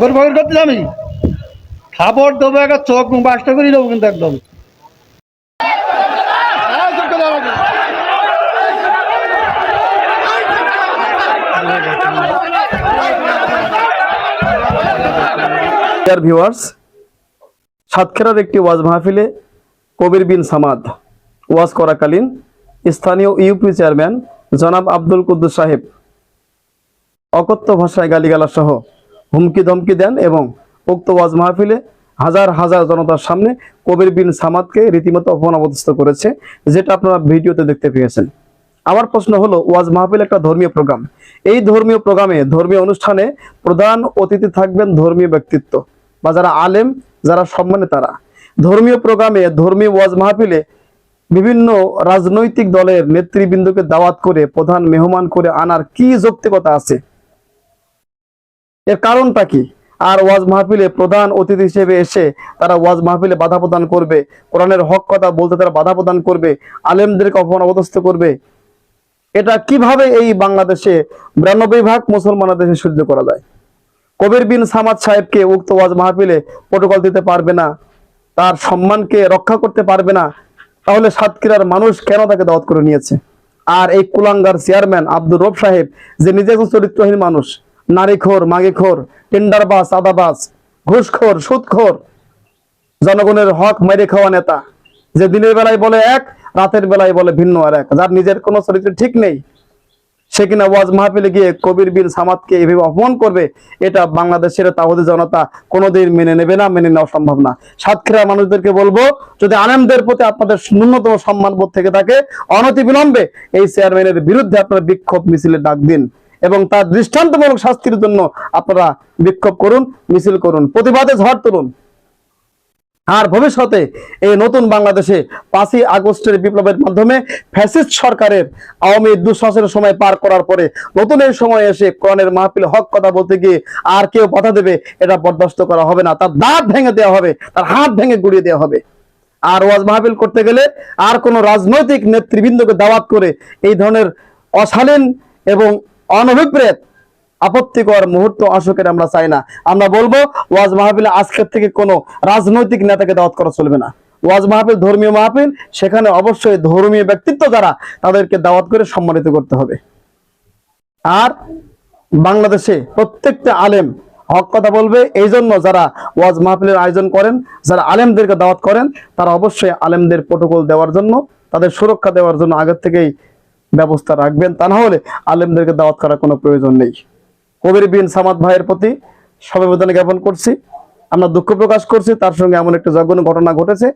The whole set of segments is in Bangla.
ফকর ফকর করতে আমি খাবার দেবো, একটা চোখ বাসটা করে দেবো কিন্তু একদম। ডিয়ার ভিউয়ার্স সাতক্ষীরার একটি ওয়াজ মাহফিলে কবির বিন সামাদ ওয়াজ করাকালীন স্থানীয় ইউপি চেয়ারম্যান জনাব আব্দুল কুদ্দুস সাহেব অকথ্য ভাষায় গালিগালা সহ হুমকি ধমকি দেন এবং উক্ত ওয়াজ মাহফিলে হাজার হাজার জনতার সামনে কবির বিন সামাদকে রীতিমতো অপমানবস্ত করেছে, যেটা আপনারা ভিডিওতে দেখতে পেয়েছেন। আমার প্রশ্ন হলো, ওয়াজ মাহফিল একটা ধর্মীয় প্রোগ্রাম। এই ধর্মীয় প্রোগ্রামে, ধর্মীয় অনুষ্ঠানে প্রধান অতিথি থাকবেন ধর্মীয় ব্যক্তিত্ব বা যারা আলেম, যারা সম্মানে তারা। ধর্মীয় প্রোগ্রামে, ধর্মীয় ওয়াজ মাহফিলে বিভিন্ন রাজনৈতিক দলের নেতৃবৃন্দকে দাওয়াত করে, প্রধান মেহমান করে আনার কি যৌক্তিকতা আছে? এর কারণটা কি? আর ওয়াজ মাহফিলে প্রধান অতিথি হিসেবে এসে তারা ওয়াজ মাহফিলে বাধা প্রদান করবে, কোরআনের হক কথা বলতে তারা বাধা প্রদান করবে, আলেমদেরকে অপমান অবদস্ত করবে। এটা কীভাবে এই বাংলাদেশে বিরানব্বই ভাগ মুসলমানের দেশে সহ্য করা যায়? কবির বিন সামাদ সাহেবকে উক্ত ওয়াজ মাহফিলে প্রোটোকল দিতে পারবে না, তার সম্মানকে রক্ষা করতে পারবে না, তাহলে সাতক্ষীরার মানুষ কেন তাকে দাওয়াত করে নিয়েছে? আর এই কুলাঙ্গার চেয়ারম্যান আব্দুর রব সাহেব যে নিজে একজন চরিত্রহীন মানুষ নারীখোর, মাগিখোর, টেন্ডারবাস, আদাবাস, ঘুষখোর, সুদখোর, জনগণের হক মেরে খাওয়া নেতা। যে দিনের বেলায় বলে এক, রাতের বেলায় বলে ভিন্ন আর এক। যার নিজের কোনো চরিত্র ঠিক নেই, সে কিনা ওয়াজ মাহফিলে গিয়ে কবির বিন সামাদকে এভাবে অপমান করবে, এটা বাংলাদেশের তাওয়াদি জনতা কোনোদিন মেনে নেবে না, মেনে নেওয়া সম্ভব না। সাতক্ষীরা মানুষদেরকে বলব, যদি আনন্দের প্রতি আপনাদের ন্যূনতম সম্মান বোধ থেকে থাকে অনতি বিলম্বে এই চেয়ারম্যানের বিরুদ্ধে আপনারা বিক্ষোভ মিছিলে ডাক দিন। এবং তার দৃষ্টান্তমূলক শাস্তির জন্য আপনারা বিক্ষোভ করুন, মিছিল করুন, প্রতিবাদে ঝড় তুলুন। আর ভবিষ্যতে এই নতুন বাংলাদেশে পাঁচই আগস্টের বিপ্লবের মাধ্যমে ফ্যাসিস্ট সরকারের আওয়ামী দুঃশাসনের সময় পার করার পরে নতুন এই সময় এসে কোরআনের মাহফিলে হক কথা বলতে গিয়ে আর কেউ বাধা দেবে, এটা বরদাস্ত করা হবে না। তার দাঁত ভেঙে দেওয়া হবে, তার হাত ভেঙে গুড়িয়ে দেওয়া হবে। আর ওয়াজ মাহফিল করতে গেলে আর কোনো রাজনৈতিক নেতৃবৃন্দকে দাওয়াত করে এই ধরনের অশালীন এবং অনভিপ্রেত, আপত্তিকর মুহূর্ত আসুকের আমরা চাই না। আমরা বলব, ওয়াজ মাহফিলে আজকের থেকে কোনো রাজনৈতিক নেতাকে দাওয়াত করা চলবে না। ওয়াজ মাহফিল ধর্মীয় মাহফিল, সেখানে অবশ্যই ধর্মীয় ব্যক্তিত্ব যারা, তাদেরকে দাওয়াত করে সম্মানিত করতে হবে। আর বাংলাদেশে প্রত্যেকটা আলেম হক কথা বলবে এই জন্য যারা ওয়াজ মাহফিলের আয়োজন করেন, যারা আলেমদেরকে দাওয়াত করেন, তারা অবশ্যই আলেমদের প্রোটোকল দেওয়ার জন্য, তাদের সুরক্ষা দেওয়ার জন্য আগের থেকেই ব্যবস্থা রাখবেন। তা না হলে আলেমদেরকে দাওয়াত করার কোনো প্রয়োজন নেই। কবির বিন সামাদ ভাইয়ের প্রতি সমবেদনা জ্ঞাপন করছি। আমরা দুঃখ প্রকাশ করছি, তার সঙ্গে এমন একটা জঘন্য ঘটনা ঘটেছে।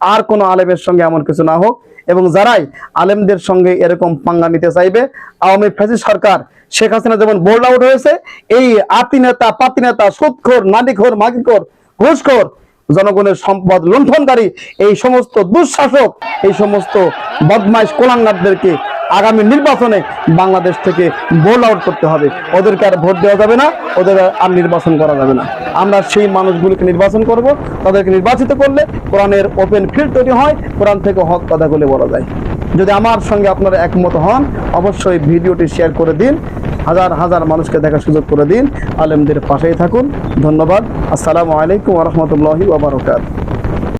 আর কোনো আলেমের সঙ্গে এমন কিছু না হোক, এবং যারাই আলেমদের সঙ্গে এরকম পাঙ্গা নিতে চাইবে, আওয়ামী ফ্যাসি সরকার, শেখ হাসিনা যেমন বোল্ড আউট হয়েছে, এই আতি নেতা, পাতি নেতা, সুদখোর নারীখোর মাগিখোর, ঘুষখোর, জনগণের সম্পদ লুণ্ঠনকারী, এই সমস্ত দুঃশাসক, এই সমস্ত বদমাইশ, কোলাঙ্গারদেরকে আগামী নির্বাচনে বাংলাদেশ থেকে বোল আউট করতে হবে। ওদেরকে আর ভোট দেওয়া যাবে না, ওদের আর নির্বাচন করা যাবে না। আমরা সেই মানুষগুলিকে নির্বাচন করব, তাদেরকে নির্বাচিত করলে কোরআনের ওপেন ফিল্ড তৈরি হয়, কোরআন থেকে হক কথাগুলি বলা যায়। যদি আমার সঙ্গে আপনারা একমত হন, অবশ্যই ভিডিওটি শেয়ার করে দিন, হাজার হাজার মানুষকে দেখার সুযোগ করে দিন, আলেমদের পাশেই থাকুন। ধন্যবাদ। আসসালামু আলাইকুম রহমতুল্লাহি ওবরাকাত